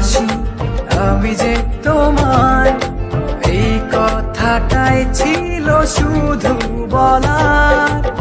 ভালোবাসি আমি যে তোমায় এই কথাটাই ছিল শুধু বলার।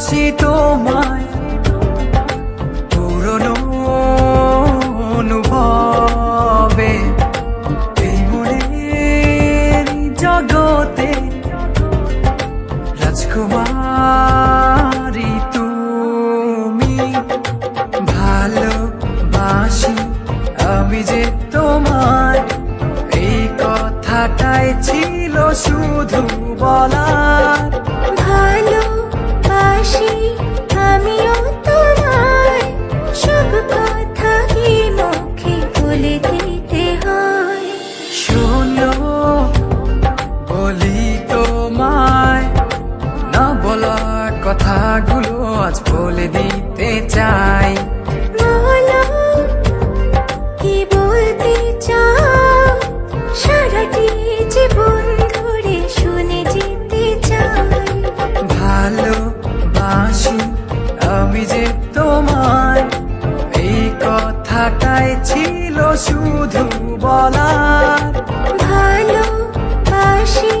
ভালোবাসি তোমায়। পুরনো অনুভবে এই মনের জগতে রাজকুমারী তুমি। ভালোবাসি আমি যে তোমায়, এই কথাটাই ছিল শুধু বলার। কথাগুলো আজ বলে দিতে চাই। কি বলতে চাও? সারাটি জীবন ধরে শুনে যেতে চাই। ভালো বাসি আমি তোমার এই কথাটাই ছিল শুধু বলা ভালো বাসি